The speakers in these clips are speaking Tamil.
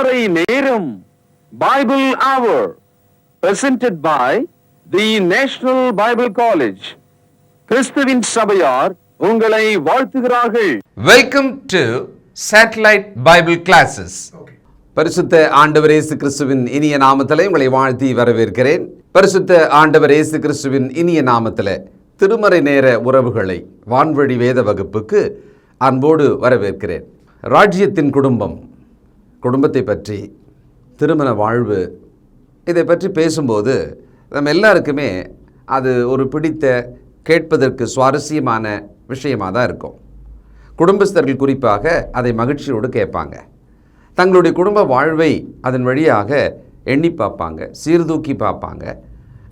திருமறை நேரம் பைபிள் அவர் presented by the national Bible college கிறிஸ்துவின் சபையார் உங்களை வாழ்த்துகிறார்கள். Welcome to satellite Bible classes பரிசுத்த ஆண்டவர் இயேசு கிறிஸ்துவின் இனிய நாமத்திலே உங்களை வாழ்த்தி வரவேற்கிறேன். பரிசுத்த ஆண்டவர் இயேசு கிறிஸ்துவின் இனிய நாமத்திலே திருமறை நேர உறவுகளை வான்வழி வேத வகுப்புக்கு அன்போடு வரவேற்கிறேன். ராஜ்யத்தின் குடும்பம் குடும்பத்தை பற்றி திருமண வாழ்வு இதை பற்றி பேசும்போது நம்ம எல்லாருக்குமே அது ஒரு பிடித்த கேட்பதற்கு சுவாரஸ்யமான விஷயமாக தான் இருக்கும். குடும்பஸ்தர்கள் குறிப்பாக அதை மகிழ்ச்சியோடு கேட்பாங்க. தங்களுடைய குடும்ப வாழ்வை அதன் வழியாக எண்ணி பார்ப்பாங்க சீர்தூக்கி பார்ப்பாங்க.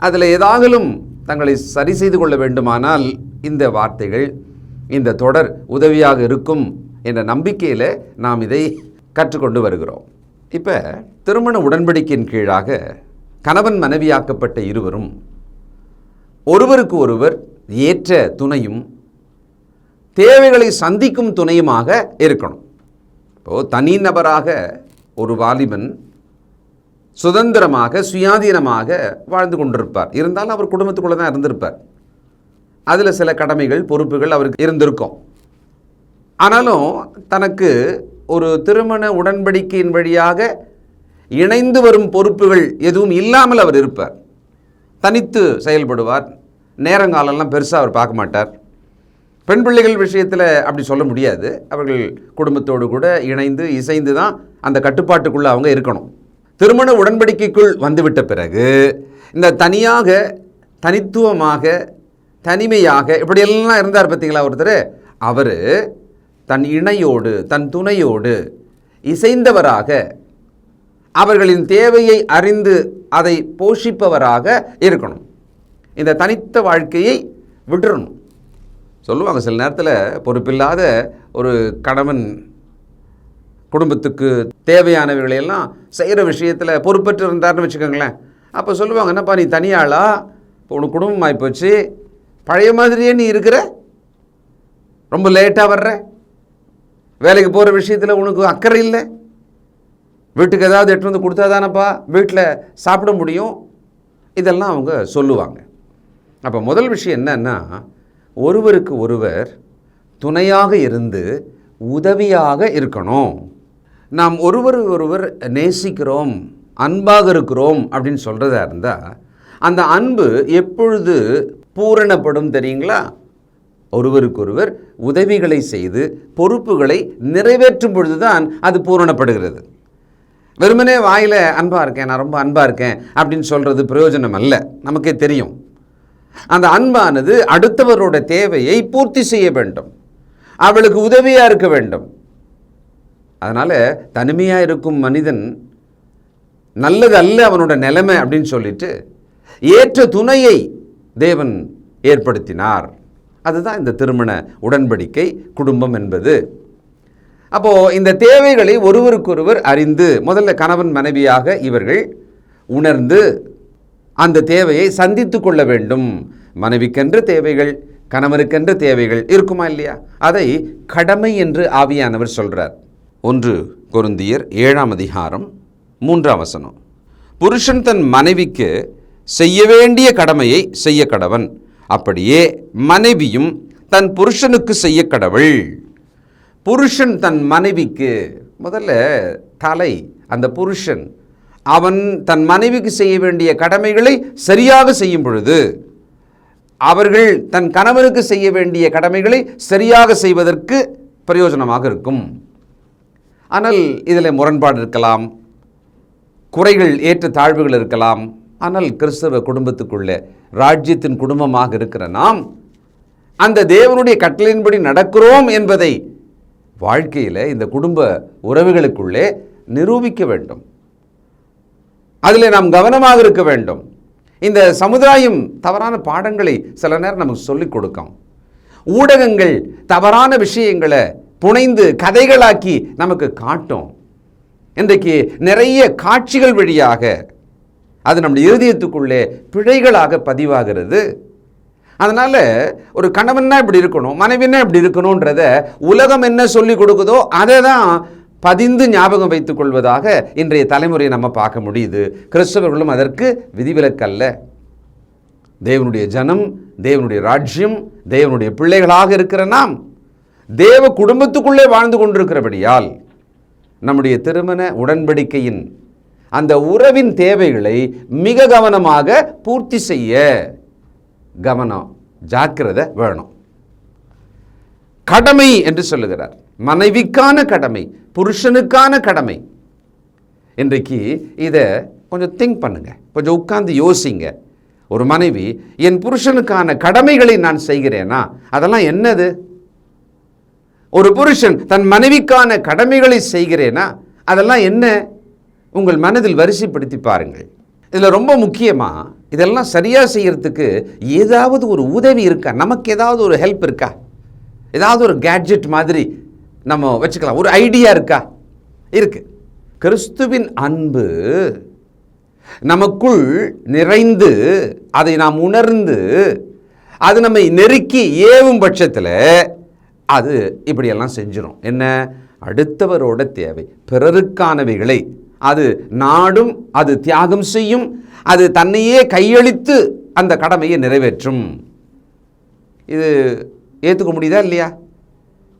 அதில் ஏதாகலும் தங்களை சரி செய்து கொள்ள வேண்டுமானால் இந்த வார்த்தைகள் இந்த தொடர் உதவியாக இருக்கும் என்ற நம்பிக்கையில் நாம் இதை கற்றுக்கொண்டு வருகிறோம். இப்போ திருமண உடன்படிக்கையின் கீழாக கணவன் மனைவியாக்கப்பட்ட இருவரும் ஒருவருக்கு ஒருவர் ஏற்ற துணையும் தேவைகளை சந்திக்கும் துணையுமாக இருக்கணும். இப்போது தனிநபராக ஒரு வாலிபன் சுதந்திரமாக சுயாதீனமாக வாழ்ந்து கொண்டிருப்பார். இருந்தாலும் அவர் குடும்பத்துக்குள்ளே தான் இருந்திருப்பார். அதில் சில கடமைகள் பொறுப்புகள் அவருக்கு இருந்திருக்கும். ஆனாலும் தனக்கு ஒரு திருமண உடன்படிக்கையின் வழியாக இணைந்து வரும் பொறுப்புகள் எதுவும் இல்லாமல் அவர் இருப்பார். தனித்து செயல்படுவார். நேரங்காலம்லாம் பெருசாக அவர் பார்க்க மாட்டார். பெண் பிள்ளைகள் விஷயத்தில் அப்படி சொல்ல முடியாது. அவர்கள் குடும்பத்தோடு கூட இணைந்து இசைந்து தான் அந்த கட்டுப்பாட்டுக்குள்ளே அவங்க இருக்கணும். திருமண உடன்படிக்கைக்குள் வந்துவிட்ட பிறகு இந்த தனியாக தனித்துவமாக தனிமையாக இப்படியெல்லாம் இருந்தார் பார்த்தீங்களா ஒருத்தர்? அவர் தன் இணையோடு தன் துணையோடு இசைந்தவராக அவர்களின் தேவையை அறிந்து அதை போஷிப்பவராக இருக்கணும். இந்த தனித்த வாழ்க்கையை விட்டுறணும். சொல்லுவாங்க சில நேரத்தில் பொறுப்பில்லாத ஒரு கணவன் குடும்பத்துக்கு தேவையானவைகளையெல்லாம் செய்கிற விஷயத்தில் பொறுப்பற்று இருந்தார்னு வச்சுக்கோங்களேன். அப்போ சொல்லுவாங்க என்னப்பா நீ தனியாளா? இப்போ உனக்கு குடும்பம் ஆகிப்போச்சு பழைய மாதிரியே நீ இருக்கிற? ரொம்ப லேட்டாக வர்ற? வேலைக்கு போகிற விஷயத்தில் உனக்கு அக்கறை இல்லை? வீட்டுக்கு ஏதாவது எட்டு வந்து கொடுத்தா தானப்பா? வீட்டில் சாப்பிட முடியும்? இதெல்லாம் அவங்க சொல்லுவாங்க. அப்போ முதல் விஷயம் என்னன்னா ஒருவருக்கு ஒருவர் துணையாக இருந்து உதவியாக இருக்கணும். நாம் ஒருவர் ஒருவர் நேசிக்கிறோம் அன்பாக இருக்கிறோம் அப்படின்னு சொல்கிறதா இருந்தால் அந்த அன்பு எப்பொழுது பூரணப்படும் தெரியுங்களா? ஒருவருக்கொருவர் உதவிகளை செய்து பொறுப்புகளை நிறைவேற்றும் பொழுதுதான் அது பூரணப்படுகிறது. வெறுமனே வாயில் அன்பாக இருக்கேன் நான் ரொம்ப அன்பாக இருக்கேன் அப்படின்னு சொல்கிறது பிரயோஜனம் அல்ல. நமக்கே தெரியும். அந்த அன்பானது அடுத்தவரோட தேவையை பூர்த்தி செய்ய வேண்டும். அவளுக்கு உதவியாக இருக்க வேண்டும். அதனால் தனிமையாக இருக்கும் மனிதன் நல்லது அல்ல அவனோட நிலைமை அப்படின்னு சொல்லிட்டு ஏற்ற துணையை தேவன் ஏற்படுத்தினார். அதுதான் இந்த திருமண உடன்படிக்கை குடும்பம் என்பது. அப்போது இந்த தேவைகளை ஒருவருக்கொருவர் அறிந்து முதல்ல கணவன் மனைவியாக இவர்கள் உணர்ந்து அந்த தேவையை சந்தித்து கொள்ள வேண்டும். மனைவிக்கென்ற தேவைகள் கணவனுக்கென்ற தேவைகள் இருக்குமா இல்லையா? அதை கடமை என்று ஆவியானவர் சொல்றார். ஒன்று கொருந்தியர் ஏழாம் அதிகாரம் மூன்றாம் வசனம். புருஷன் தன் மனைவிக்கு செய்ய வேண்டிய கடமையை செய்ய கடவன். அப்படியே மனைவியும் தன் புருஷனுக்கு செய்ய கடவுள். புருஷன் தன் மனைவிக்கு முதல்ல தலை அந்த புருஷன் அவன் தன் மனைவிக்கு செய்ய வேண்டிய கடமைகளை சரியாக செய்யும் பொழுது அவர்கள் தன் கணவனுக்கு செய்ய வேண்டிய கடமைகளை சரியாக செய்வதற்கு பிரயோஜனமாக இருக்கும். ஆனால் இதில் முரண்பாடு இருக்கலாம் குறைகள் ஏற்ற தாழ்வுகள் இருக்கலாம். ஆனால் கிறிஸ்தவ குடும்பத்துக்குள்ளே ராஜ்யத்தின் குடும்பமாக இருக்கிற நாம் அந்த தேவனுடைய கட்டளையின்படி நடக்கிறோம் என்பதை வாழ்க்கையில் இந்த குடும்ப உறவுகளுக்குள்ளே நிரூபிக்க வேண்டும். அதில் நாம் கவனமாக இருக்க வேண்டும். இந்த சமுதாயம் தவறான பாடங்களை சில நேரம் நமக்கு சொல்லிக் கொடுக்கும். ஊடகங்கள் தவறான விஷயங்களை புனைந்து கதைகளாக்கி நமக்கு காட்டும். இன்றைக்கு நிறைய காட்சிகள் வழியாக அது நம்முடைய இருதயத்துக்குள்ளே பிழைகளாக பதிவாகிறது. அதனால் ஒரு கணவன்னா இப்படி இருக்கணும் மனைவின்னா இப்படி இருக்கணுன்றத உலகம் என்ன சொல்லி கொடுக்குதோ அதை தான் பதிந்து ஞாபகம் வைத்துக் கொள்வதாக இன்றைய தலைமுறையை நம்ம பார்க்க முடியுது. கிறிஸ்தவர்களும் அதற்கு விதிவிலக்கல்ல. தேவனுடைய ஜனம் தேவனுடைய ராஜ்யம் தேவனுடைய பிள்ளைகளாக இருக்கிற நாம் தேவ குடும்பத்துக்குள்ளே வாழ்ந்து கொண்டிருக்கிறபடியால் நம்முடைய திருமண உடன்படிக்கையின் அந்த உறவின் தேவைகளை மிக கவனமாக பூர்த்தி செய்ய கவனம் ஜாக்கிரதை வேணும். கடமை என்று சொல்லுகிறார். மனைவிக்கான கடமை புருஷனுக்கான கடமை. இன்றைக்கு இதை கொஞ்சம் திங்க் பண்ணுங்க. கொஞ்சம் உட்கார்ந்து யோசிங்க. ஒரு மனைவி என் புருஷனுக்கான கடமைகளை நான் செய்கிறேனா? அதெல்லாம் என்னது? ஒரு புருஷன் தன் மனைவிக்கான கடமைகளை செய்கிறேனா? அதெல்லாம் என்ன? உங்கள் மனதில் வரிசைப்படுத்தி பாருங்கள். இதில் ரொம்ப முக்கியமாக இதெல்லாம் சரியாக செய்யறதுக்கு ஏதாவது ஒரு உதவி இருக்கா? நமக்கு ஏதாவது ஒரு ஹெல்ப் இருக்கா? ஏதாவது ஒரு கேட்ஜெட் மாதிரி நம்ம வச்சுக்கலாம். ஒரு ஐடியா இருக்கா? இருக்கு. கிறிஸ்துவின் அன்பு நமக்குள் நிறைந்து அதை நாம் உணர்ந்து அது நம்மை நெருக்கி ஏவும் பட்சத்தில் அது இப்படியெல்லாம் செஞ்சிடும் என்ன? அடுத்தவரோட தேவை. பிறருக்கானவைகளை அது நாடும் அது தியாகம் செய்யும் அது தன்னையே கையளித்து அந்த கடமையை நிறைவேற்றும். இது ஏற்றுக்க முடியுதா இல்லையா?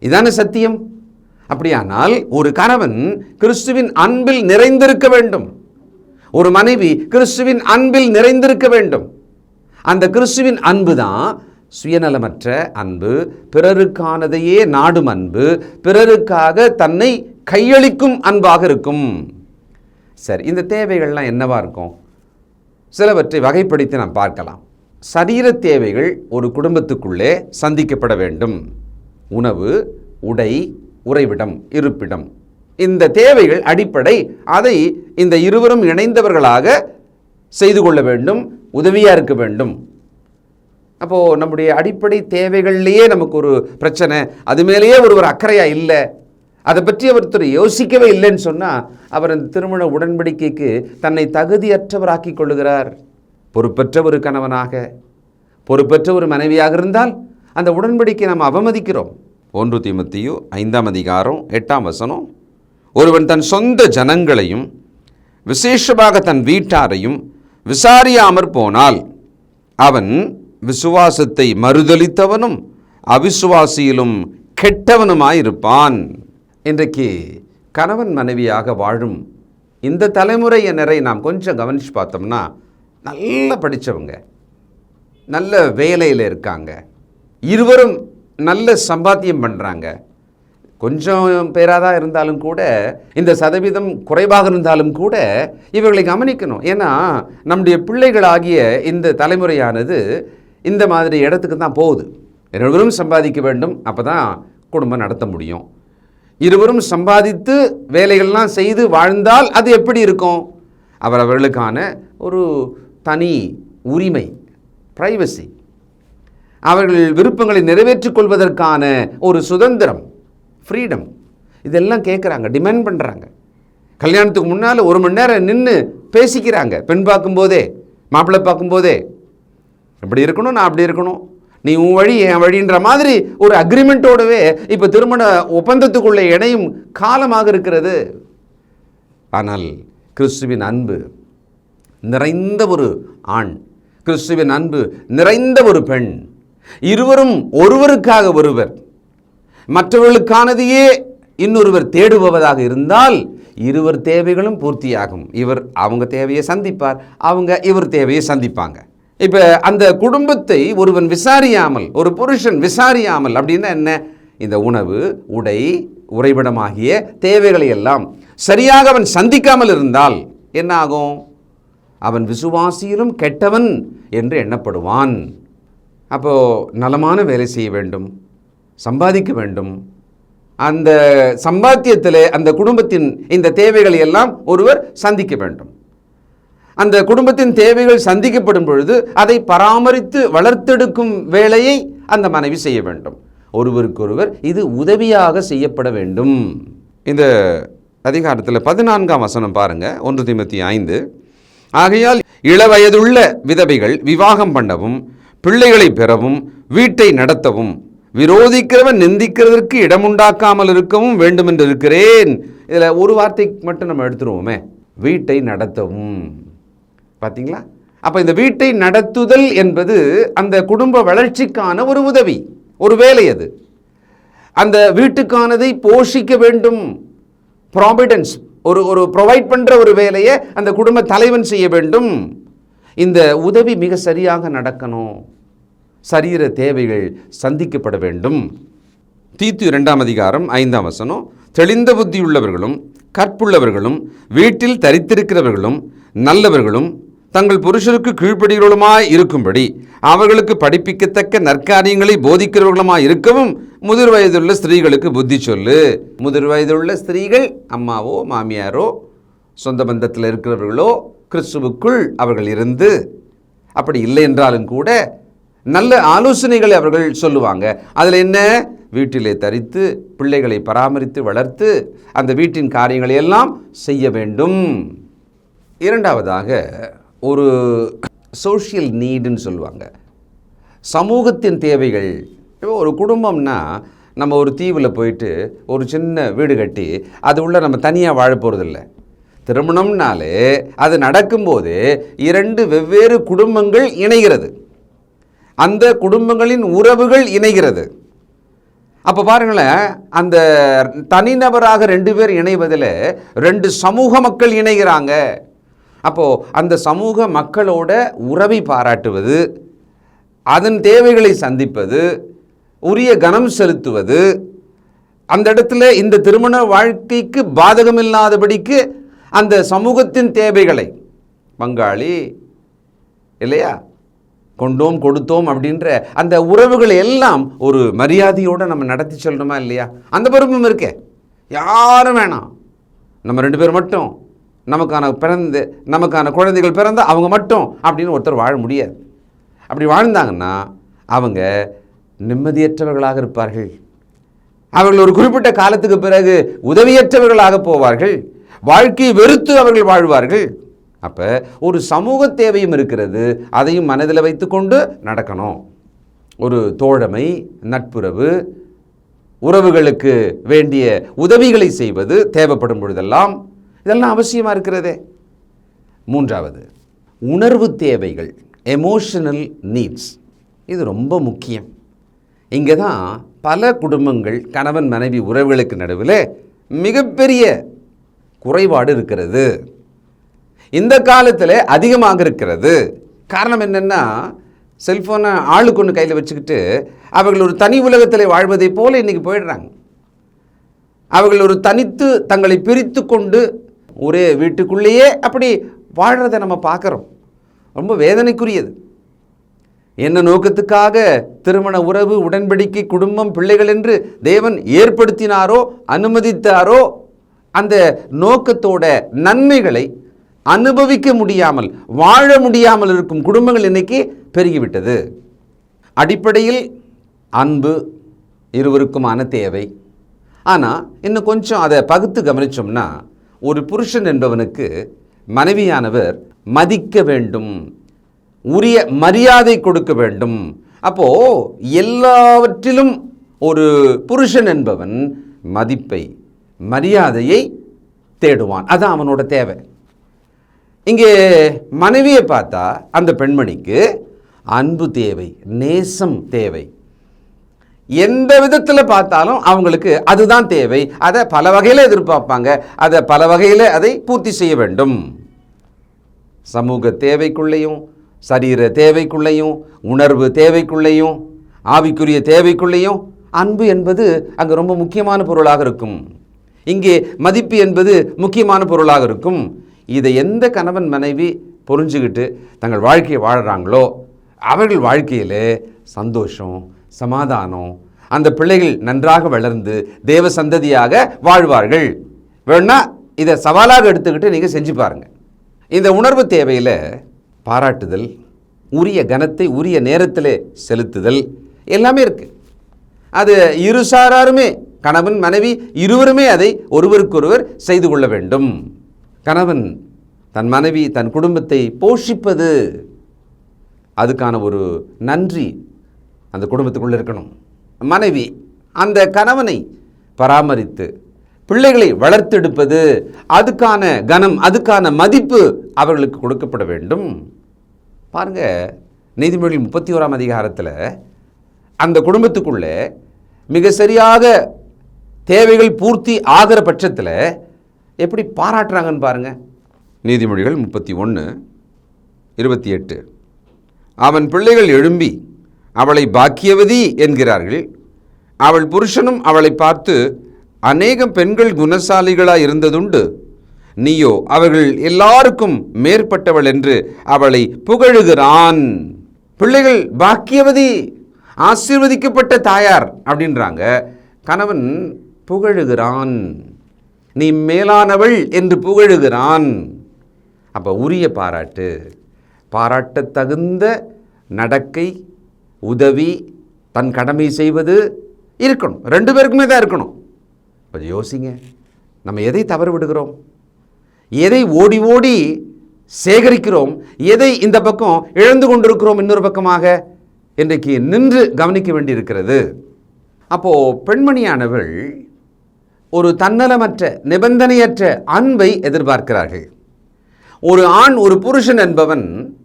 இதான சத்தியம். அப்படியானால் ஒரு கணவன் கிறிஸ்துவின் அன்பில் நிறைந்திருக்க வேண்டும். ஒரு மனைவி கிறிஸ்துவின் அன்பில் நிறைந்திருக்க வேண்டும். அந்த கிறிஸ்துவின் அன்பு தான் சுயநலமற்ற அன்பு பிறருக்கானதையே நாடும் அன்பு பிறருக்காக தன்னை கையளிக்கும் அன்பாக இருக்கும். சரி இந்த தேவைகள்லாம் என்னவாக இருக்கும்? சிலவற்றை வகைப்படுத்தி நாம் பார்க்கலாம். சரீர தேவைகள் ஒரு குடும்பத்துக்குள்ளே சந்திக்கப்பட வேண்டும். உணவு உடை உறைவிடம் இருப்பிடம். இந்த தேவைகள் அடிப்படை. அதை இந்த இருவரும் இணைந்தவர்களாக செய்து கொள்ள வேண்டும் உதவியாக இருக்க வேண்டும். அப்போது நம்முடைய அடிப்படை தேவைகள்லேயே நமக்கு ஒரு பிரச்சனை. அது மேலேயே ஒருவர் அக்கறையாக இல்லை. அதை பற்றி ஒருத்தர் யோசிக்கவே இல்லைன்னு சொன்னால் அவர் அந்த திருமண உடன்படிக்கைக்கு தன்னை தகுதியற்றவராக்கி கொள்ளுகிறார். பொறுப்பற்ற ஒரு கணவனாக பொறுப்பற்ற ஒரு மனைவியாக இருந்தால் அந்த உடன்படிக்கை நாம் அவமதிக்கிறோம். ஒன்று தீமத்தியு ஐந்தாம் அதிகாரம் எட்டாம் வசனம். ஒருவன் தன் சொந்த ஜனங்களையும் விசேஷமாக தன் வீட்டாரையும் விசாரியாமற் போனால் அவன் விசுவாசத்தை மறுதலித்தவனும் அவிசுவாசியிலும் கெட்டவனுமாயிருப்பான். இன்றைக்கு கணவன் மனைவியாக வாழும் இந்த தலைமுறையினரை நாம் கொஞ்சம் கவனித்து பார்த்தோம்னா நல்லா படித்தவங்க நல்ல வேலையில் இருக்காங்க இருவரும் நல்ல சம்பாத்தியம் பண்ணுறாங்க கொஞ்சம் பேராக தான் இருந்தாலும் கூட இந்த சதவீதம் குறைவாக இருந்தாலும் கூட இவர்களை கவனிக்கணும். ஏன்னா நம்முடைய பிள்ளைகளாகிய இந்த தலைமுறையானது இந்த மாதிரி இடத்துக்கு தான் போகுது. இருவரும் சம்பாதிக்க வேண்டும். அப்போ தான் குடும்பம் நடத்த முடியும். இருவரும் சம்பாதித்து வேலைகள்லாம் செய்து வாழ்ந்தால் அது எப்படி இருக்கும்? அவரவர்களுக்கான ஒரு தனி உரிமை ப்ரைவசி அவர்கள் விருப்பங்களை நிறைவேற்றிக் கொள்வதற்கான ஒரு சுதந்திரம் ஃப்ரீடம் இதெல்லாம் கேட்குறாங்க டிமாண்ட் பண்ணுறாங்க கல்யாணத்துக்கு முன்னால் ஒரு மணி நேரம் நின்று பேசிக்கிறாங்க. பெண் பார்க்கும்போதே மாப்பிள்ளை பார்க்கும்போதே இப்படி இருக்கணும் நான் அப்படி இருக்கணும். நீ உன் வழி என் வழின்ற மாதிரி ஒரு அக்ரிமெண்ட்டோடவே இப்போ திருமண ஒப்பந்தத்துக்குள்ளே இணையும் காலமாக இருக்கிறது. ஆனால் கிறிஸ்துவின் அன்பு நிறைந்த ஒரு ஆண் கிறிஸ்துவின் அன்பு நிறைந்த ஒரு பெண் இருவரும் ஒருவருக்காக ஒருவர் மற்றவர்களுக்கானதையே இன்னொருவர் தேடுபவதாக இருந்தால் இருவர் தேவைகளும் பூர்த்தியாகும். இவர் அவங்க தேவையை சந்திப்பார் அவங்க இவர் தேவையை சந்திப்பாங்க. இப்போ அந்த குடும்பத்தை ஒருவன் விசாரியாமல் ஒரு புருஷன் விசாரியாமல் அப்படின்னா என்ன? இந்த உணவு உடை உறைவிடமாகிய தேவைகளை எல்லாம் சரியாக அவன் சந்திக்காமல் இருந்தால் என்ன ஆகும்? அவன் விசுவாசியிலும் கெட்டவன் என்று எண்ணப்படுவான். அப்போது நலமான வேலை செய்ய வேண்டும் சம்பாதிக்க வேண்டும். அந்த சம்பாத்தியத்தில் அந்த குடும்பத்தின் இந்த தேவைகளை எல்லாம் ஒருவர் சந்திக்க வேண்டும். அந்த குடும்பத்தின் தேவைகள் சந்திக்கப்படும் பொழுது அதை பராமரித்து வளர்த்தெடுக்கும் வேலையை அந்த மனைவி செய்ய வேண்டும். ஒருவருக்கொருவர் இது உதவியாக செய்யப்பட வேண்டும். இந்த அதிகாரத்தில் பதினான்காம் வசனம் பாருங்க. ஒன்று திமுத்தி ஐந்து. ஆகையால் இளவயதுள்ள விதவைகள் விவாகம் பண்ணவும் பிள்ளைகளை பெறவும் வீட்டை நடத்தவும் விரோதிக்கிறவன் நிந்திக்கிறதற்கு இடமுண்டாக்காமல் இருக்கவும் வேண்டுமென்று இருக்கிறேன். இதில் ஒரு வார்த்தை மட்டும் நம்ம எடுத்துருவோமே. வீட்டை நடத்தவும். பார்த்தீங்களா அப்போ இந்த வீட்டை நடத்துதல் என்பது அந்த குடும்ப வளர்ச்சிக்கான ஒரு உதவி ஒரு வேலை அது. அந்த வீட்டுக்கானதை போஷிக்க வேண்டும். ப்ராவிடன்ஸ் ஒரு ஒரு ப்ரொவைட் பண்ணுற ஒரு வேலையை அந்த குடும்ப தலைவன் செய்ய வேண்டும். இந்த உதவி மிக சரியாக நடக்கணும். சரீர தேவைகள் சந்திக்கப்பட வேண்டும். தீத்து இரண்டாம் அதிகாரம் ஐந்தாம் வசனம். தெளிந்த புத்தியுள்ளவர்களும் கற்புள்ளவர்களும் வீட்டில் தரித்திருக்கிறவர்களும் நல்லவர்களும் தங்கள் புருஷருக்கு கீழ்ப்படிகளுமாய் இருக்கும்படி அவர்களுக்கு படிப்பிக்கத்தக்க நற்காரியங்களை போதிக்கிறவர்களுமாய் இருக்கவும் முதிர் வயதுள்ள ஸ்திரீகளுக்கு புத்தி சொல்லு. முதிர் வயதுள்ள ஸ்திரீகள் அம்மாவோ மாமியாரோ சொந்த பந்தத்தில் இருக்கிறவர்களோ கிறிஸ்துவுக்குள் அவர்கள் இருந்து அப்படி இல்லை என்றாலும் கூட நல்ல ஆலோசனைகளை அவர்கள் சொல்லுவாங்க. அதில் என்ன? வீட்டிலே தரித்து பிள்ளைகளை பராமரித்து வளர்த்து அந்த வீட்டின் காரியங்களை எல்லாம் செய்ய வேண்டும். இரண்டாவதாக ஒரு சோஷியல் நீடுன்னு சொல்லுவாங்க. சமூகத்தின் தேவைகள். இப்போ ஒரு குடும்பம்னா நம்ம ஒரு தீவில் போயிட்டு ஒரு சின்ன வீடு கட்டி அது உள்ள நம்ம தனியாக வாழ போகிறதில்ல திருமணம்னாலே அது நடக்கும்போது இரண்டு வெவ்வேறு குடும்பங்கள் இணைகிறது. அந்த குடும்பங்களின் உறவுகள் இணைகிறது. அப்போ பாருங்களேன் அந்த தனிநபராக ரெண்டு பேர் இணைவதில் ரெண்டு சமூக மக்கள் இணைகிறாங்க. அப்போது அந்த சமூக மக்களோட உறவை பாராட்டுவது அதன் தேவைகளை சந்திப்பது உரிய கனம் செலுத்துவது அந்த இடத்துல இந்த திருமண வாழ்க்கைக்கு பாதகமில்லாதபடிக்கு அந்த சமூகத்தின் தேவைகளை பங்காளி இல்லையா? கொண்டோம் கொடுத்தோம் அப்படின்ற அந்த உறவுகளை எல்லாம் ஒரு மரியாதையோடு நம்ம நடத்தி சொல்லணுமா இல்லையா? அந்த பொறுப்பும் இருக்கே. யாரும் வேணாம். நம்ம ரெண்டு பேர் மட்டும். நமக்கான பிறந்து நமக்கான குழந்தைகள் பிறந்த அவங்க மட்டும் அப்படின்னு ஒருத்தர் வாழ முடியாது. அப்படி வாழ்ந்தாங்கன்னா அவங்க நிம்மதியற்றவர்களாக இருப்பார்கள். அவர்கள் ஒரு குறிப்பிட்ட காலத்துக்கு பிறகு உதவியற்றவர்களாக போவார்கள். வாழ்க்கையை வெறுத்து அவர்கள் வாழ்வார்கள். அப்போ ஒரு சமூக தேவையும் இருக்கிறது. அதையும் மனதில் வைத்துக்கொண்டு நடக்கணும். ஒரு தோழமை நட்புறவு உறவுகளுக்கு வேண்டிய உதவிகளை செய்வது தேவைப்படும் பொழுதெல்லாம் இதெல்லாம் அவசியமாக இருக்கிறதே. மூன்றாவது உணர்வு தேவைகள் எமோஷனல் நீட்ஸ் இது ரொம்ப முக்கியம். இங்கே தான் பல குடும்பங்கள் கணவன் மனைவி உறவுகளுக்கு நடுவில் மிகப்பெரிய குறைபாடு இருக்கிறது. இந்த காலத்தில் அதிகமாக இருக்கிறது. காரணம் என்னென்னா செல்ஃபோனை ஆளுக்கு ஒன்று கையில் வச்சுக்கிட்டு அவர்கள் ஒரு தனி உலகத்தில் வாழ்வதைப் போல் இன்றைக்கி போயிடுறாங்க. அவர்கள் ஒரு தனித்து தங்களை பிரித்து கொண்டு ஒரே வீட்டுக்குள்ளேயே அப்படி வாழ்கிறத நம்ம பார்க்குறோம். ரொம்ப வேதனைக்குரியது. என்ன நோக்கத்துக்காக திருமண உறவு உடன்படிக்கை குடும்பம் பிள்ளைகள் என்று தேவன் ஏற்படுத்தினாரோ அனுமதித்தாரோ அந்த நோக்கத்தோட நன்மைகளை அனுபவிக்க முடியாமல் வாழ முடியாமல் இருக்கும் குடும்பங்கள் இன்னைக்கு பெருகிவிட்டது. அடிப்படையில் அன்பு இருவருக்குமான தேவை. ஆனால் இன்னும் கொஞ்சம் அதை பகுத்து கவனிச்சோம்னா ஒரு புருஷன் என்பவனுக்கு மனைவியானவர் மதிக்க வேண்டும் உரிய மரியாதை கொடுக்க வேண்டும். அப்போ எல்லாவற்றிலும் ஒரு புருஷன் என்பவன் மதிப்பை மரியாதையை தேடுவான். அதான் அவனோட தேவை. இங்கே மனைவியை பார்த்தா அந்த பெண்மணிக்கு அன்பு தேவை நேசம் தேவை. எந்த விதத்தில் பார்த்தாலும் அவங்களுக்கு அதுதான் தேவை. அதை பல வகையில் எதிர்பார்ப்பாங்க. அதை பல வகையில் அதை பூர்த்தி செய்ய வேண்டும். சமூக தேவைக்குள்ளேயும் சரீர தேவைக்குள்ளேயும் உணர்வு தேவைக்குள்ளேயும் ஆவிக்குரிய தேவைக்குள்ளேயும் அன்பு என்பது அங்கே ரொம்ப முக்கியமான பொருளாக இருக்கும். இங்கே மதிப்பு என்பது முக்கியமான பொருளாக இருக்கும். இதை எந்த கணவன் மனைவி புரிஞ்சுக்கிட்டு தங்கள் வாழ்க்கையை வாழ்கிறாங்களோ அவர்கள் வாழ்க்கையில் சந்தோஷம் சமாதானம். அந்த பிள்ளைகள் நன்றாக வளர்ந்து தேவ சந்ததியாக வாழ்வார்கள். வேணா இதை சவாலாக எடுத்துக்கிட்டு நீங்கள் செஞ்சு பாருங்கள் இந்த உணர்வு தேவையில் பாராட்டுதல் உரிய கனத்தை உரிய நேரத்தில் செலுத்துதல் எல்லாமே இருக்குது அது இரு சாராருமே கணவன் மனைவி இருவருமே அதை ஒருவருக்கொருவர் செய்து கொள்ள வேண்டும். கணவன் தன் மனைவி தன் குடும்பத்தை போஷிப்பது அதுக்கான ஒரு நன்றி அந்த குடும்பத்துக்குள்ளே இருக்கணும். மனைவி அந்த கணவனை பராமரித்து பிள்ளைகளை வளர்த்தெடுப்பது அதுக்கான கனம் அதுக்கான மதிப்பு அவர்களுக்கு கொடுக்கப்பட வேண்டும். பாருங்க நீதிமொழி முப்பத்தி ஓராம் அதிகாரத்தில் அந்த குடும்பத்துக்குள்ளே மிக சரியாக தேவைகள் பூர்த்தி ஆகிற பட்சத்தில் எப்படி பாராட்டுறாங்கன்னு பாருங்கள் நீதிமொழிகள் முப்பத்தி ஒன்று இருபத்தி எட்டு. அவன் பிள்ளைகள் எழும்பி அவளை பாக்கியவதி என்கிறார்கள். அவள் புருஷனும் அவளை பார்த்து அநேகம் பெண்கள் குணசாலிகளாய் இருந்ததுண்டு. நீயோ அவர்கள் எல்லாருக்கும் மேற்பட்டவள் என்று அவளை புகழுகிறான். பிள்ளைகள் பாக்கியவதி ஆசீர்வதிக்கப்பட்ட தாயார் அப்படின்றாங்க. கணவன் புகழுகிறான். நீ மேலானவள் என்று புகழுகிறான். அப்போ உரிய பாராட்டு. பாராட்டத் தகுந்த நடக்கை உதவி தன் கடமை செய்வது இருக்கணும். ரெண்டு பேருக்குமே தான் இருக்கணும். கொஞ்சம் யோசிங்க. நம்ம எதை தவறு விடுகிறோம்? எதை ஓடி ஓடி சேகரிக்கிறோம்? எதை இந்த பக்கம் இழந்து கொண்டிருக்கிறோம் இன்னொரு பக்கமாக? இன்றைக்கு நின்று கவனிக்க வேண்டியிருக்கிறது. அப்போது பெண்மணியானவள் ஒரு தன்னலமற்ற நிபந்தனையற்ற அன்பை எதிர்பார்க்கிறார்கள். ஒரு ஆண் ஒரு புருஷன் என்பவன்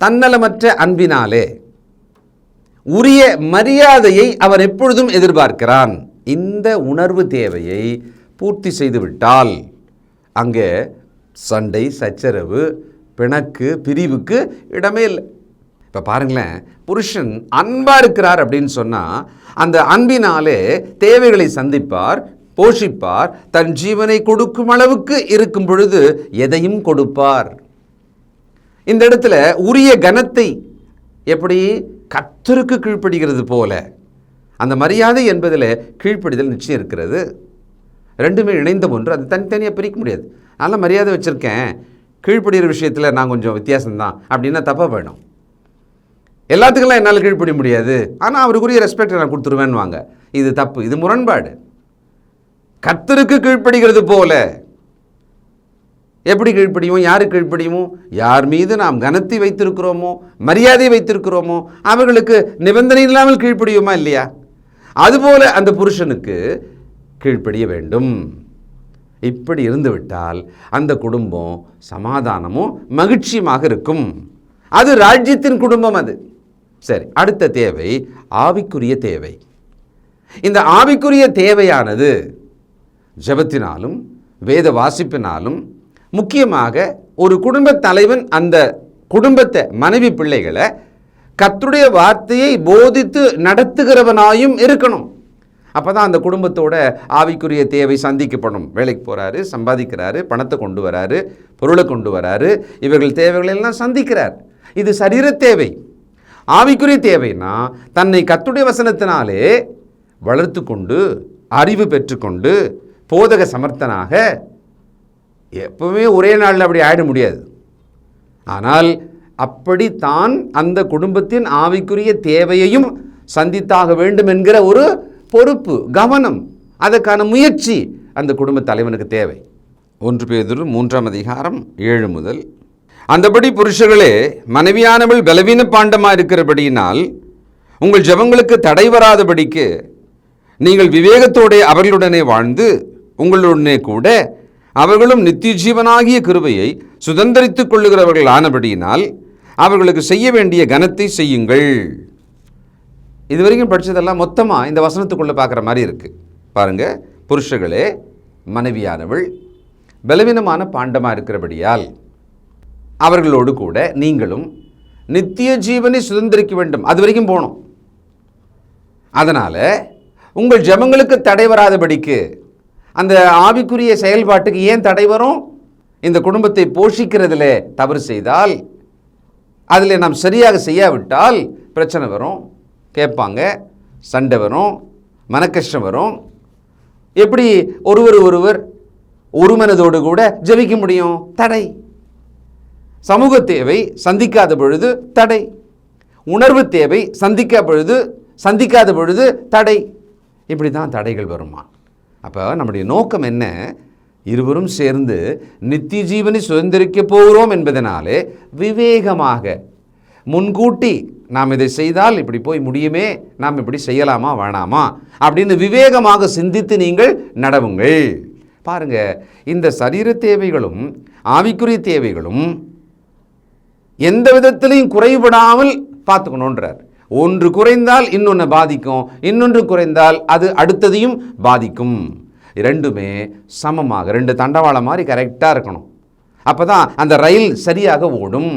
தன்னலமற்ற அன்பினாலே உரிய மரியாதையை அவர் எப்பொழுதும் எதிர்பார்க்கிறான். இந்த உணர்வு தேவையை பூர்த்தி செய்துவிட்டால் அங்கே சண்டை சச்சரவு பிணக்கு பிரிவுக்கு இடமே இல்லை. இப்போ பாருங்களேன் புருஷன் அன்பாக இருக்கிறார் அப்படின்னு சொன்னால் அந்த அன்பினாலே தேவைகளை சந்திப்பார் போஷிப்பார் தன் ஜீவனை கொடுக்கும் அளவுக்கு இருக்கும் பொழுது எதையும் கொடுப்பார். இந்த இடத்துல உரிய கனத்தை எப்படி கத்தருக்கு கீழ்ப்படுகிறது போல. அந்த மரியாதை என்பதில் கீழ்ப்படிதல் நிச்சயம் இருக்கிறது. ரெண்டுமே இணைந்த ஒன்று அது தனித்தனியாக பிரிக்க முடியாது. நல்ல மரியாதை வச்சுருக்கேன் கீழ்ப்படுகிற விஷயத்தில் நான் கொஞ்சம் வித்தியாசம்தான் அப்படின்னா தப்பாக போயிடும். எல்லாத்துக்கெல்லாம் என்னால் கீழ்ப்படிய முடியாது. ஆனால் அவருக்குரிய ரெஸ்பெக்ட் நான் கொடுத்துருவேன்னு வாங்க இது தப்பு இது முரண்பாடு. கத்தருக்கு கீழ்ப்படுகிறது போல. எப்படி கீழ்ப்படியும் யாரு கீழ்ப்படியுமோ யார் மீது நாம் கனத்தை வைத்திருக்கிறோமோ மரியாதை வைத்திருக்கிறோமோ அவர்களுக்கு நிபந்தனை இல்லாமல் கீழ்ப்படியுமா இல்லையா? அதுபோல அந்த புருஷனுக்கு கீழ்ப்படிய வேண்டும். இப்படி இருந்துவிட்டால் அந்த குடும்பம் சமாதானமும் மகிழ்ச்சியுமாக இருக்கும். அது ராஜ்யத்தின் குடும்பம் அது. சரி அடுத்த தேவை ஆவிக்குரிய தேவை. இந்த ஆவிக்குரிய தேவையானது ஜெபத்தினாலும் வேத வாசிப்பினாலும் முக்கியமாக ஒரு குடும்பத் தலைவன் அந்த குடும்பத்தை மனைவி பிள்ளைகளை கத்துடைய வார்த்தையை போதித்து நடத்துகிறவனாயும் இருக்கணும். அப்போ தான் அந்த குடும்பத்தோட ஆவிக்குரிய தேவை சந்திக்கப்படும். வேலைக்கு போகிறாரு சம்பாதிக்கிறாரு பணத்தை கொண்டு வராரு பொருளை கொண்டு வராரு இவர்கள் தேவைகளை எல்லாம் சந்திக்கிறார். இது சரீர தேவை. ஆவிக்குரிய தேவைன்னா தன்னை கத்துடைய வசனத்தினாலே வளர்த்து கொண்டு அறிவு பெற்றுக்கொண்டு போதக சமர்த்தனாக எப்பவுமே ஒரே நாளில் அப்படி ஆயிட முடியாது. ஆனால் அப்படி தான் அந்த குடும்பத்தின் ஆவிக்குரிய தேவையையும் சந்தித்தாக வேண்டும் என்கிற ஒரு பொறுப்பு கவனம் அதற்கான முயற்சி அந்த குடும்ப தலைவனுக்கு தேவை. ஒன்று பேதுரு மூன்றாம் அதிகாரம் ஏழு முதல். அந்தபடி புருஷர்களே மனைவியானவள் பலவீன பாண்டமாக இருக்கிறபடியினால் உங்கள் ஜெபங்களுக்கு தடை வராதபடிக்கு நீங்கள் விவேகத்தோடே அவர்களுடனே வாழ்ந்து உங்களுடனே கூட அவர்களும் நித்திய ஜீவனாகிய கிருபையை சுதந்திரித்துக் கொள்ளுகிறவர்கள் ஆனபடியினால் அவர்களுக்கு செய்ய வேண்டிய கனத்தை செய்யுங்கள். இது வரைக்கும் படித்ததெல்லாம் மொத்தமாக இந்த வசனத்துக்குள்ளே பார்க்குற மாதிரி இருக்குது பாருங்கள் புருஷர்களே மனைவியானவள் பலவீனமான பாண்டமாக இருக்கிறபடியால் அவர்களோடு கூட நீங்களும் நித்திய ஜீவனை சுதந்திரிக்க வேண்டும். அது வரைக்கும் போகணும் அதனால் உங்கள் ஜெபங்களுக்கு தடை வராதபடிக்கு அந்த ஆவிக்குரிய செயல்பாட்டுக்கு ஏன் தடை வரும்? இந்த குடும்பத்தை போஷிக்கிறதுல தவறு செய்தால் அதில் நாம் சரியாக செய்யாவிட்டால் பிரச்சனை வரும் கேட்பாங்க சண்டை வரும் மனக்கஷ்டம் வரும். எப்படி ஒருவர் ஒருவர் ஒரு மனதோடு கூட ஜெபிக்க முடியும்? தடை. சமூக தேவை சந்திக்காத பொழுது தடை. உணர்வு தேவை சந்திக்க பொழுது சந்திக்காத பொழுது தடை. இப்படி தான் தடைகள் வருமா? அப்போ நம்முடைய நோக்கம் என்ன? இருவரும் சேர்ந்து நித்திய ஜீவனை சுதந்திரிக்க போகிறோம் என்பதனாலே விவேகமாக முன்கூட்டி நாம் இதை செய்தால் இப்படி போய் முடியுமே? நாம் இப்படி செய்யலாமா வேணாமா? அப்படின்னு விவேகமாக சிந்தித்து நீங்கள் நடவுங்கள். பாருங்க இந்த சரீர தேவைகளும் ஆவிக்குரிய தேவைகளும் எந்த விதத்திலையும் குறைபடாமல் பார்த்துக்கணுன்றார் ஒன்று குறைந்தால் இன்னொன்று பாதிக்கும் இன்னொன்று குறைந்தால் அது அடுத்ததையும் பாதிக்கும். ரெண்டுமே சமமாக ரெண்டு தண்டவாளம் மாதிரி கரெக்டாக இருக்கணும். அப்போ தான் அந்த ரயில் சரியாக ஓடும்.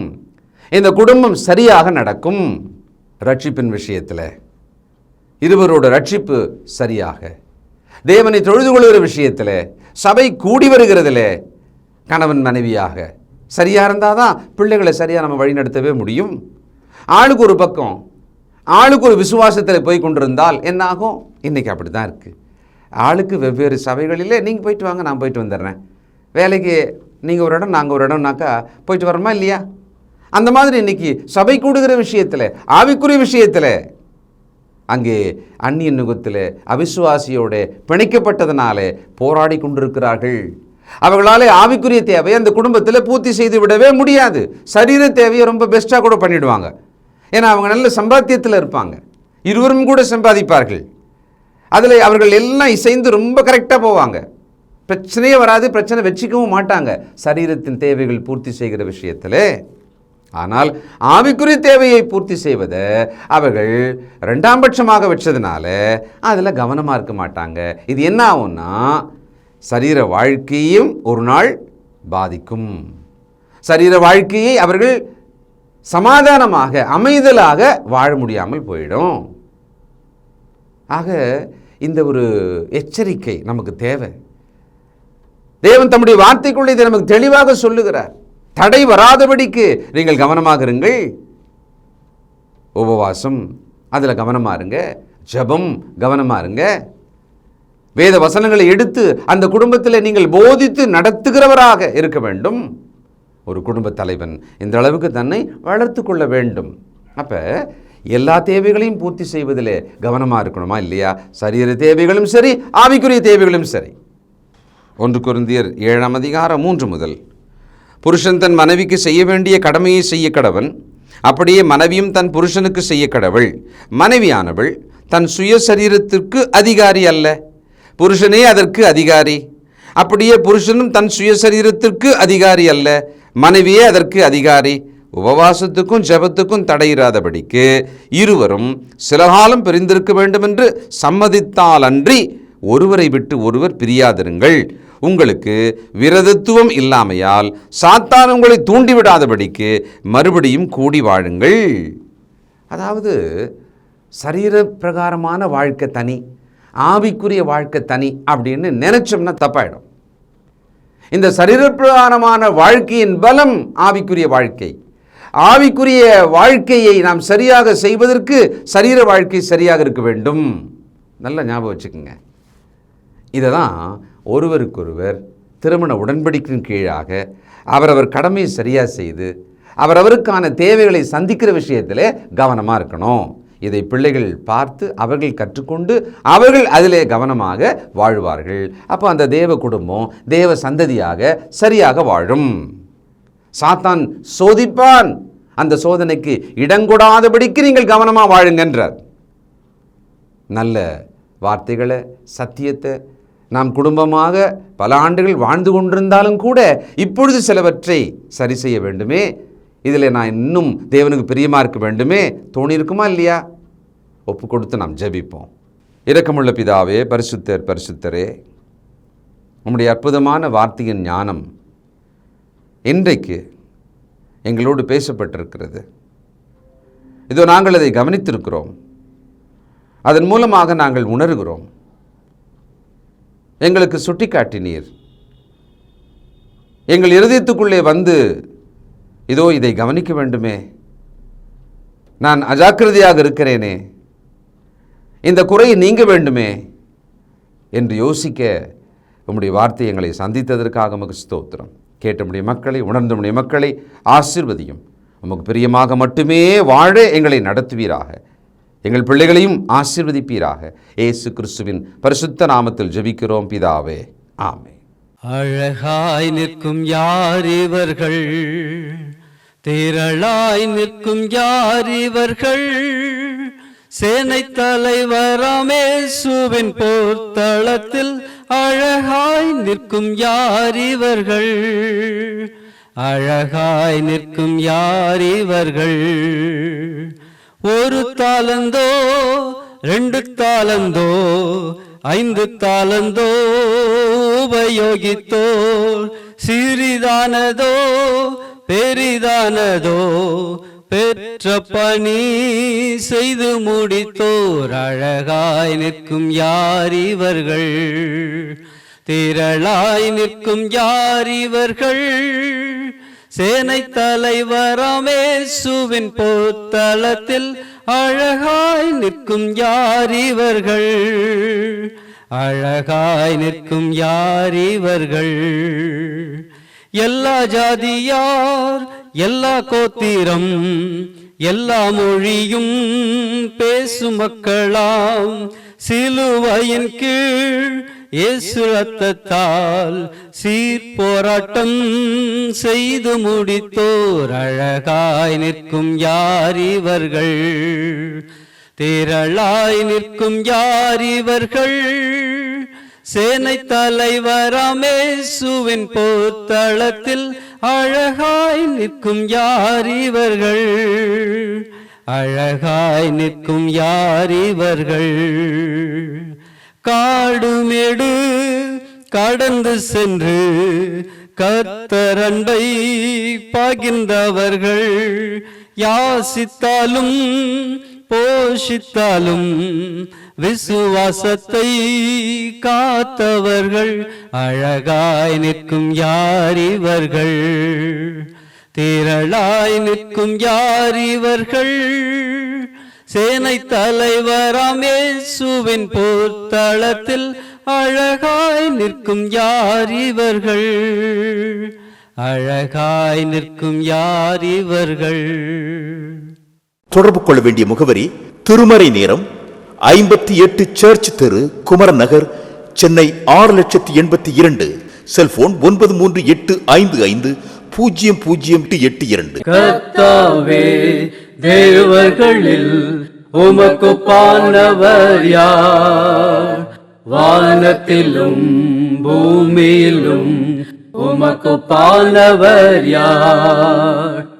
இந்த குடும்பம் சரியாக நடக்கும். ரட்சிப்பின் விஷயத்தில் இருவரோட ரட்சிப்பு சரியாக. தேவனை தொழுது கொள்கிற விஷயத்தில் சபை கூடி வருகிறதுல கணவன் மனைவியாக சரியாக இருந்தால் தான் பிள்ளைகளை சரியாக நம்ம வழிநடத்தவே முடியும். ஆளுக்கு ஒரு பக்கம் ஆளுக்கு ஒரு விசுவாசத்தில் போய் கொண்டிருந்தால் என்ன ஆகும் இன்றைக்கி அப்படி தான் இருக்குது ஆளுக்கு வெவ்வேறு சபைகளிலே நீங்கள் போயிட்டு வாங்க நான் போயிட்டு வந்துடுறேன். வேலைக்கு நீங்கள் ஒரு இடம் நாங்கள் ஒரு இடம்னாக்கா போயிட்டு வரோமா இல்லையா? அந்த மாதிரி இன்னைக்கு சபை கூடுகிற விஷயத்தில் ஆவிக்குரிய விஷயத்தில் அங்கே அந்நிய நுகத்தில் அவிசுவாசியோட பிணைக்கப்பட்டதனாலே போராடி கொண்டிருக்கிறார்கள். அவர்களாலே ஆவிக்குரிய தேவையை அந்த குடும்பத்தில் பூர்த்தி செய்து விடவே முடியாது. சரீர தேவையை ரொம்ப பெஸ்ட்டாக கூட பண்ணிவிடுவாங்க ஏன்னா அவங்க நல்ல சம்பாத்தியத்தில் இருப்பாங்க. இருவரும் கூட சம்பாதிப்பார்கள். அதில் அவர்கள் எல்லாம் இசைந்து ரொம்ப கரெக்டாக போவாங்க. பிரச்சனையே வராது பிரச்சனை வச்சுக்கவும் மாட்டாங்க. சரீரத்தின் தேவைகள் பூர்த்தி செய்கிற விஷயத்தில். ஆனால் ஆவிக்குரிய தேவையை பூர்த்தி செய்வதை அவர்கள் ரெண்டாம் பட்சமாக வச்சதுனால அதில் கவனமாக இருக்க மாட்டாங்க. இது என்ன ஆகும்னா சரீர வாழ்க்கையும் ஒரு நாள் பாதிக்கும். சரீர வாழ்க்கையை அவர்கள் சமாதானமாக அமைதலாக வாழ முடியாமல் போயிடும். ஆக இந்த ஒரு எச்சரிக்கை நமக்கு தேவை. தேவன் தம்முடைய வார்த்தைக்குள்ளே இதை நமக்கு தெளிவாக சொல்லுகிறார். தடை வராதபடிக்கு நீங்கள் கவனமாக இருங்கள். உபவாசம் அதில் கவனமாக இருங்க. ஜெபம் கவனமாக இருங்க. வேத வசனங்களை எடுத்து அந்த குடும்பத்தில் நீங்கள் போதித்து நடத்துகிறவராக இருக்க வேண்டும். ஒரு குடும்ப தலைவன் இந்த அளவுக்கு தன்னை வளர்த்து கொள்ள வேண்டும். அப்போ எல்லா தேவைகளையும் பூர்த்தி செய்வதில் கவனமாக இருக்கணுமா இல்லையா? சரீர தேவைகளும் சரி ஆவிக்குரிய தேவைகளும் சரி. ஒன்று குருந்தியர் ஏழாம் அதிகாரம் மூன்று முதல் புருஷன் தன் மனைவிக்கு செய்ய வேண்டிய கடமையை செய்ய கடவன் அப்படியே மனைவியும் தன் புருஷனுக்கு செய்ய கடவள். மனைவியானவள் தன் சுய சரீரத்திற்கு அதிகாரி அல்ல புருஷனே அதற்கு அதிகாரி. அப்படியே புருஷனும் தன் சுய சரீரத்திற்கு அதிகாரி அல்ல மனைவியே அதற்கு அதிகாரி. உபவாசத்துக்கும் ஜெபத்துக்கும் தடையிராதபடிக்கு இருவரும் சில காலம் பிரிந்திருக்க வேண்டுமென்று சம்மதித்தாலன்றி ஒருவரை விட்டு ஒருவர் பிரியாதிருங்கள். உங்களுக்கு விரதத்துவம் இல்லாமையால் சாத்தான் உங்களை தூண்டிவிடாதபடிக்கு மறுபடியும் கூடி வாழுங்கள். அதாவது சரீர பிரகாரமான வாழ்க்கை தனி ஆவிக்குரிய வாழ்க்கை தனி அப்படின்னு நினைச்சோம்னா தப்பாயிடும். இந்த சரீரப்பிரதானமான வாழ்க்கையின் பலம் ஆவிக்குரிய வாழ்க்கை. ஆவிக்குரிய வாழ்க்கையை நாம் சரியாக செய்வதற்கு சரீர வாழ்க்கை சரியாக இருக்க வேண்டும். நல்ல ஞாபகம் வச்சுக்கோங்க. இதை தான் ஒருவருக்கொருவர் திருமண உடன்படிக்கையின் கீழாக அவரவர் கடமையை சரியாக செய்து அவரவருக்கான தேவைகளை சந்திக்கிற விஷயத்தில் கவனமாக இருக்கணும். இதை பிள்ளைகள் பார்த்து அவர்கள் கற்றுக்கொண்டு அவர்கள் அதிலே கவனமாக வாழ்வார்கள். அப்போ அந்த தேவ குடும்பம் தேவ சந்ததியாக சரியாக வாழும். சாத்தான் சோதிப்பான். அந்த சோதனைக்கு இடங்கொடாதபடிக்கு நீங்கள் கவனமாக வாழுங்கன்றார். நல்ல வார்த்தைகளை சத்தியத்தை நாம் குடும்பமாக பல ஆண்டுகள் வாழ்ந்து கொண்டிருந்தாலும் கூட இப்பொழுது சிலவற்றை சரி செய்ய வேண்டுமே. இதில் நான் இன்னும் தேவனுக்கு பிரியமாக இருக்க வேண்டுமே? தோணியிருக்குமா இல்லையா? ஒப்பு கொடுத்து நாம் ஜெபிப்போம். இரக்கமுள்ள பிதாவே பரிசுத்தர் பரிசுத்தரே உம்முடைய அற்புதமான வார்த்தையின் ஞானம் இன்றைக்கு எங்களோடு பேசப்பட்டிருக்கிறது. இதோ நாங்கள் அதை கவனித்திருக்கிறோம். அதன் மூலமாக நாங்கள் உணர்கிறோம். எங்களுக்கு சுட்டிக்காட்டினீர். எங்கள் இருதயத்துக்குள்ளே வந்து இதோ இதை கவனிக்க வேண்டுமே. நான் அஜாக்கிரதையாக இருக்கிறேனே. இந்த குறையை நீங்க வேண்டுமே என்று யோசிக்க உம்முடைய வார்த்தை எங்களை சந்தித்ததற்காக உமக்கு ஸ்தோத்திரம். கேட்டமுடைய மக்களை உணர்ந்தமுடைய மக்களை ஆசிர்வதியும். உமக்கு பிரியமாக மட்டுமே வாழ எங்களை நடத்துவீராக. எங்கள் பிள்ளைகளையும் ஆசிர்வதிப்பீராக. இயேசு கிறிஸ்துவின் பரிசுத்த நாமத்தில் ஜெபிக்கிறோம் பிதாவே. ஆமே அழகாய் நிற்கும் யார் இவர்கள்? திரளாய் நிற்கும் யார் இவர்கள்? சேனை தலைவராமேசுவின் போர்த்தளத்தில் அழகாய் நிற்கும் யார் இவர்கள்? அழகாய் நிற்கும் யார் இவர்கள்? ஒரு தாளந்தோ ரெண்டு தாளந்தோ ஐந்து தாளந்தோ உபயோகித்தோர் சிறிதானதோ பெரிதானதோ பெற்ற பணி செய்து முடித்தோர் அழகாய் நிற்கும் யார் இவர்கள்? திரளாய் நிற்கும் யார் இவர்கள்? சேனை தலைவராமேசுவின் போத்தளத்தில் அழகாய் நிற்கும் யார் இவர்கள்? அழகாய் நிற்கும் யார் இவர்கள்? எல்லா ஜாதியார் எல்லா கோத்திரம் எல்லா மொழியும் பேசும் மக்களாம். சிலுவையின் கீழ் இயேசு ரத்தத்தால் சீர் போராட்டம் செய்து முடித்தோர். அழகாய் நிற்கும் யார் இவர்கள்? திரளாய் நிற்கும் யார் இவர்கள்? சேனை தலைவராமேசுவின் போர்த்தளத்தில் அழகாய் நிற்கும் யார் இவர்கள்? அழகாய் நிற்கும் யார் இவர்கள்? காடுமேடு கடந்து சென்று கர்த்தரண்டை பகிர்ந்தவர்கள். யாசித்தாலும் போஷித்தாலும் விசுவாசத்தை காத்தவர்கள் அழகாய் நிற்கும் யார் இவர்கள்? திரளாய் நிற்கும் யார் இவர்கள்? சேனை தலைவராம் இயேசுவின் போர்த்தளத்தில் அழகாய் நிற்கும் யார் இவர்கள்? அழகாய் நிற்கும் யார் இவர்கள்? தொடர்பு கொள்ள வேண்டிய முகவரி திருமறை நேரம் ஐம்பத்தி எட்டு சர்ச் தெரு குமரன் நகர் சென்னை ஆறு லட்சத்தி எண்பத்தி இரண்டு. செல்போன் ஒன்பது மூன்று எட்டு ஐந்து ஐந்து பூஜ்ஜியம் பூஜ்ஜியம் எட்டு இரண்டு. கர்த்தாவே தேவர்களில் உமக்கு பானவர் யார்? வானத்திலும் பூமியிலும் உமக்கு பானவர் யார்?